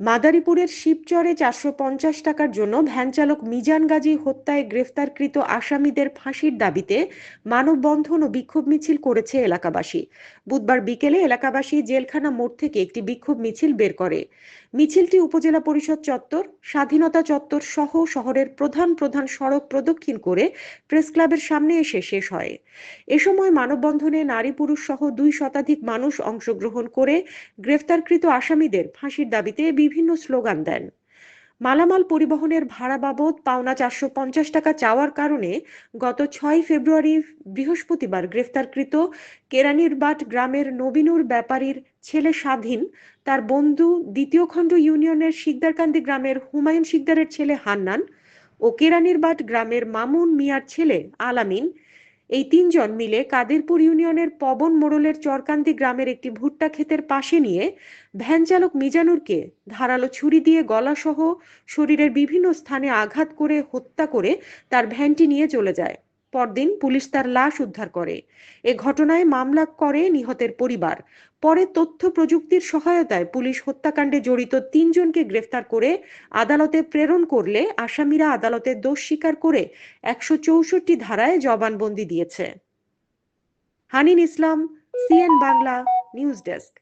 মাদারীপুরের শিবচরে চারশো পঞ্চাশ টাকার জন্য ভ্যানচালক মিজান গাজী হত্যায় গ্রেফতারকৃত আসামিদের ফাঁসির দাবিতে মানববন্ধন ও বিক্ষোভ মিছিল করেছে এলাকাবাসী। বুধবার বিকেলে এলাকাবাসী জেলখানা মোড় থেকে একটি বিক্ষোভ মিছিল বের করে। মিছিলটি উপজেলা পরিষদ চত্বর, স্বাধীনতা চত্বর সহ শহরের প্রধান প্রধান সড়ক প্রদক্ষিণ করে প্রেস ক্লাবের সামনে এসে শেষ হয়। এ সময় মানববন্ধনে নারী পুরুষ সহ দুই শতাধিক মানুষ অংশগ্রহণ করে গ্রেফতারকৃত আসামিদের ফাঁসির দাবিতে বিভিন্ন স্লোগান দেন। মালামাল পরিবহনের ভাড়া বাবদ পাওনা চারশো পঞ্চাশ টাকা চাওয়ার কারণে গত ছয় ফেব্রুয়ারি বৃহস্পতিবার গ্রেফতারকৃত কেরানীরবাট গ্রামের নবীনুর ব্যাপারীর ছেলে স্বাধীন, তার বন্ধু দ্বিতীয় খণ্ড ইউনিয়নের শিকদারকান্দি গ্রামের হুমায়ুন শিকদারের ছেলে হান্নান ও কেরানীরবাট গ্রামের মামুন মিয়ার ছেলে আলামিন এই তিনজন মিলে কাদেরপুর ইউনিয়নের পবন মোড়লের চরকান্দি গ্রামের একটি ভুট্টা ক্ষেতের পাশে নিয়ে ভ্যান চালক মিজানুরকে ধারালো ছুরি দিয়ে গলাসহ শরীরের বিভিন্ন স্থানে আঘাত করে হত্যা করে তার ভ্যানটি নিয়ে চলে যায়। পরদিন পুলিশ তার লাশ উদ্ধার করে। এ ঘটনায় মামলা করে নিহতের পরিবার। পরে তথ্য প্রযুক্তির সহায়তায় পুলিশ হত্যাকাণ্ডে জড়িত তিনজনকে গ্রেফতার করে আদালতে প্রেরণ করলে আসামিরা আদালতে দোষ স্বীকার করে একশো চৌষট্টি ধারায় জবানবন্দি দিয়েছে। Hanin Islam, CN Bangla, news desk.